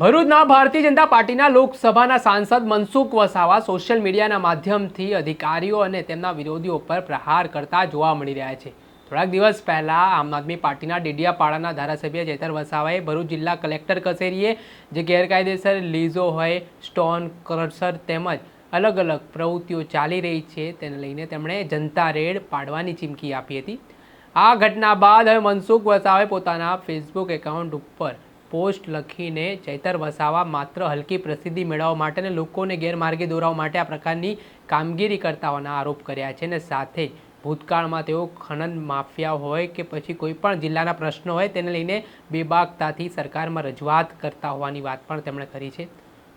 ભરૂચના ભારતીય જનતા પાર્ટીના લોકસભાના સાંસદ મનસુખ વસાવા સોશિયલ મીડિયાના માધ્યમથી અધિકારીઓ અને તેમના વિરોધીઓ પર પ્રહાર કરતા જોવા મળી રહ્યા છે. થોડાક દિવસ પહેલાં આમ આદમી પાર્ટીના ડેડિયાપાડાના ધારાસભ્ય ચેતર વસાવાએ ભરૂચ જિલ્લા કલેક્ટર કચેરીએ જે ગેરકાયદેસર લીઝો હોય, સ્ટોન ક્રશર તેમજ અલગ અલગ પ્રવૃત્તિઓ ચાલી રહી છે તેને લઈને તેમણે જનતા રેડ પાડવાની ચીમકી આપી હતી. આ ઘટના બાદ હવે મનસુખ વસાવાએ પોતાના ફેસબુક એકાઉન્ટ ઉપર પોસ્ટ લખીને ચૈતર વસાવા માત્ર હલકી પ્રસિદ્ધિ મેળવવા માટે અને લોકોને ગેરમાર્ગે દોરવા માટે આ પ્રકારની કામગીરી કરતા હોવાના આરોપ કર્યા છે અને સાથે ભૂતકાળમાં તેઓ ખનન માફિયા હોય કે પછી કોઈ પણ જિલ્લાના પ્રશ્નો હોય તેને લઈને બેબાકતાથી સરકારમાં રજૂઆત કરતા હોવાની વાત પણ તેમણે કરી છે.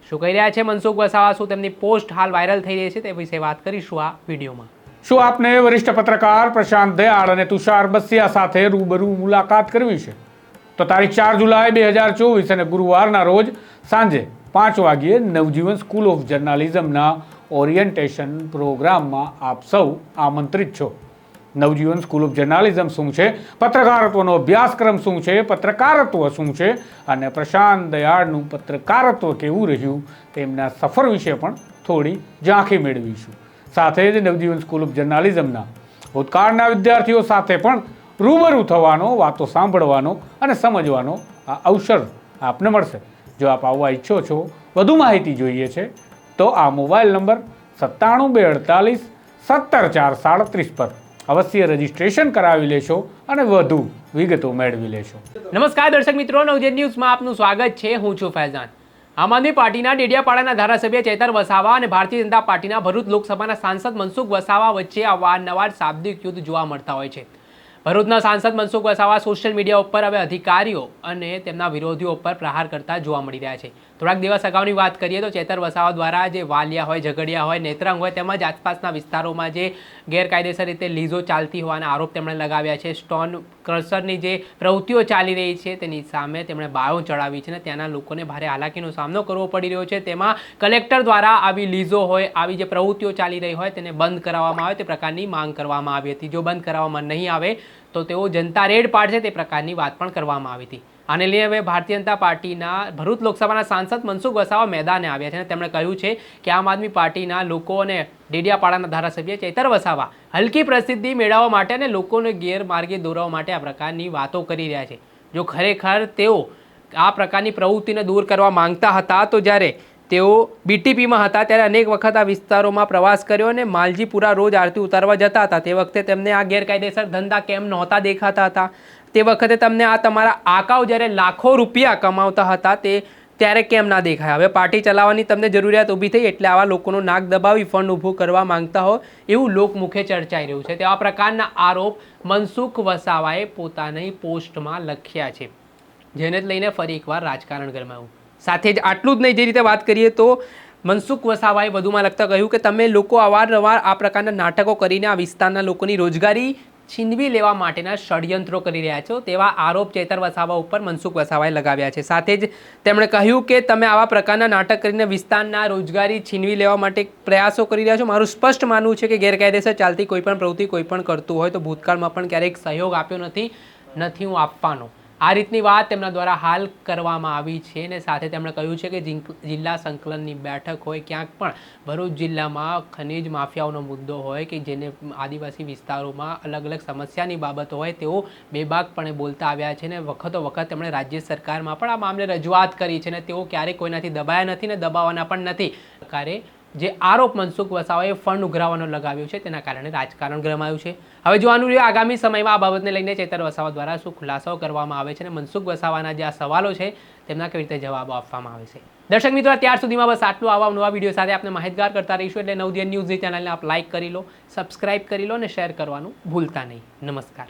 શું કહી રહ્યા છે મનસુખ વસાવા? શું તેમની પોસ્ટ હાલ વાયરલ થઈ રહી છે તે વિશે વાત કરીશું આ વિડીયોમાં. શું આપને વરિષ્ઠ પત્રકાર પ્રશાંત દયાળ અને તુષાર બસિયા સાથે રૂબરૂ મુલાકાત કરવી છે? તો તારીખ ચાર જુલાઈ બે હજાર ચોવીસ અને ગુરુવારના રોજ સાંજે પાંચ વાગ્યે નવજીવન સ્કૂલ ઓફ જર્નાલિઝમના ઓરિએન્ટેશન પ્રોગ્રામમાં આપ સૌ આમંત્રિત છો. નવજીવન સ્કૂલ ઓફ જર્નાલિઝમ શું છે? પત્રકારત્વનો અભ્યાસક્રમ શું છે? પત્રકારત્વ શું છે? અને પ્રશાંત દયાળનું પત્રકારત્વ કેવું રહ્યું? તેમના સફર વિશે પણ થોડી ઝાંખી મેળવીશું. સાથે જ નવજીવન સ્કૂલ ઓફ જર્નાલિઝમના ભૂતકાળના વિદ્યાર્થીઓ સાથે પણ રૂબરૂ થવાનો, વાતો સાંભળવાનો અને સમજવાનો આ અવસર આપને મળશે. જો આપ આવવા ઈચ્છો છો, વધુ માહિતી જોઈએ છે, તો આ મોબાઈલ નંબર સત્તાણું બે અડતાલીસ સત્તર ચાર સાડત્રીસ પર અવશ્ય રજીસ્ટ્રેશન કરાવી લેશો અને વધુ વિગતો મેળવી લેશો. નમસ્કાર દર્શક મિત્રો, નવજેત ન્યૂઝમાં આપનું સ્વાગત છે. હું છું ફૈઝાન. આમ આદમી પાર્ટીના ડેડિયાપાડાના ધારાસભ્ય ચેતર વસાવા અને ભારતીય જનતા પાર્ટીના ભરૂચ લોકસભાના સાંસદ મનસુખ વસાવા વચ્ચે અવારનવાર શાબ્દિક યુદ્ધ જોવા મળતા હોય છે. ભરૂચના સાંસદ મનસુખ વસાવા સોશિયલ મીડિયા ઉપર હવે અધિકારીઓ અને તેમના વિરોધીઓ ઉપર પ્રહાર કરતા જોવા મળી રહ્યા છે. થોડાક દિવસ અગાઉની વાત કરીએ તો ચેતર વસાવા દ્વારા જે વાલિયા હોય, ઝઘડિયા હોય, નેત્રંગ હોય તેમજ આસપાસના વિસ્તારોમાં જે ગેરકાયદેસર રીતે લીઝો ચાલતી હોવાના આરોપ તેમણે લગાવ્યા છે. સ્ટોન ક્રશરની જે પ્રવૃત્તિઓ ચાલી રહી છે તેની સામે તેમણે બાયો ચડાવી છે અને ત્યાંના લોકોને ભારે હાલાકીનો સામનો કરવો પડી રહ્યો છે. તેમાં કલેક્ટર દ્વારા આવી લીઝો હોય, આવી જે પ્રવૃત્તિઓ ચાલી રહી હોય તેને બંધ કરાવવામાં આવે તે પ્રકારની માંગ કરવામાં આવી હતી. જો બંધ કરાવવામાં નહીં આવે તો તેઓ જનતા રેડ પાડશે તે પ્રકારની વાત પણ કરવામાં આવી હતી. આને લઈને હવે ભારતીય જનતા પાર્ટીના ભરૂચ લોકસભાના સાંસદ મનસુખ વસાવા મેદાને આવ્યા છે અને તેમણે કહ્યું છે કે આમ આદમી પાર્ટીના લોકો અને ડેડિયાપાડાના ધારાસભ્ય ચૈતર વસાવા હલકી પ્રસિદ્ધિ મેળવવા માટે અને લોકોને ગેરમાર્ગે દોરવા માટે આ પ્રકારની વાતો કરી રહ્યા છે. જો ખરેખર તેઓ આ પ્રકારની પ્રવૃત્તિને દૂર કરવા માંગતા હતા, તો જ્યારે તેઓ બીટીપીમાં હતા ત્યારે અનેક વખત આ વિસ્તારોમાં પ્રવાસ કર્યો અને માલજીપુરા રોજ આરતી ઉતારવા જતા હતા. તે વખતે તેમને આ ગેરકાયદેસર ધંધા કેમ નહોતા દેખાતા હતા. તે વખતે તમને આ તમારા આકાઓ જ્યારે લાખો રૂપિયા કમાવતા હતા તે ત્યારે કેમ ના દેખાય? હવે પાર્ટી ચલાવવાની તમને જરૂરિયાત ઊભી થઈ એટલે આવા લોકોનું નાક દબાવી ફંડ ઊભું કરવા માંગતા હો એવું લોકમુખે ચર્ચાઈ રહ્યું છે. તેવા પ્રકારના આરોપ મનસુખ વસાવાએ પોતાની પોસ્ટમાં લખ્યા છે. જેને લઈને ફરી એકવાર રાજકારણ ગરમાયું. સાથે જ આટલું જ નહીં, જે રીતે વાત કરીએ તો મનસુખ વસાવાએ વધુમાં લખતા કહ્યું કે, તમે લોકો અવારનવાર આ પ્રકારના નાટકો કરીને આ વિસ્તારના લોકોની રોજગારી છીનવી લેવા માટેના ષડયંત્રો કરી રહ્યા છો. તેવા આરોપ ચેતર વસાવા ઉપર મનસુખ વસાવાએ લગાવ્યા છે. સાથે જ તેમણે કહ્યું કે, તમે આવા પ્રકારના નાટક કરીને વિસ્તારના રોજગારી છીનવી લેવા માટે પ્રયાસો કરી રહ્યા છો. મારું સ્પષ્ટ માનવું છે કે, ગેરકાયદેસર ચાલતી કોઈ પણ પ્રવૃત્તિ કોઈ પણ કરતું હોય તો ભૂતકાળમાં પણ ક્યારેક સહયોગ આપ્યો નથી નથી હું આપવાનો. આ રીતની વાત તેમના દ્વારા હાલ કરવામાં આવી છે અને સાથે તેમણે કહ્યું છે કે જિલ્લા સંકલનની બેઠક હોય ક્યાંક પણ ભરૂચ જિલ્લામાં ખનિજ માફિયાઓનો મુદ્દો હોય કે જેને આદિવાસી વિસ્તારોમાં અલગ અલગ સમસ્યાની બાબતો હોય તેઓ બેબાકપણે બોલતા આવ્યા છે ને વખતો વખત તેમણે રાજ્ય સરકારમાં પણ આ મામલે રજૂઆત કરી છે ને તેઓ ક્યારેય કોઈનાથી દબાયા નથી ને દબાવવાના પણ નથી. સરકારે જે આરોપ મનસુખ વસાવાએ ફંડ ઉઘરાવવાનો લગાવ્યો છે, તેના કારણે રાજકારણ ગરમાયું છે. હવે જોવાનું રહ્યું, આગામી સમયમાં આ બાબતને લઈને ચેતર વસાવા દ્વારા શું ખુલાસાઓ કરવામાં આવે છે અને મનસુખ વસાવાના જે આ સવાલો છે, તેમના કેવી રીતે જવાબો આપવામાં આવે છે. દર્શક મિત્રો ત્યાર સુધીમાં બસ આટલું. આવા નવા વીડિયો સાથે આપણે માહિતગાર કરતા રહીશું એટલે નવદિયન ન્યૂઝની ચેનલને આપ લાઇક કરી લો સબસ્ક્રાઇબ કરી લો અને શેર કરવાનું ભૂલતા નહીં. નમસ્કાર.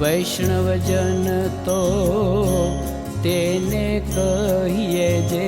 વૈષ્ણવજન તો તેને કહીએ જે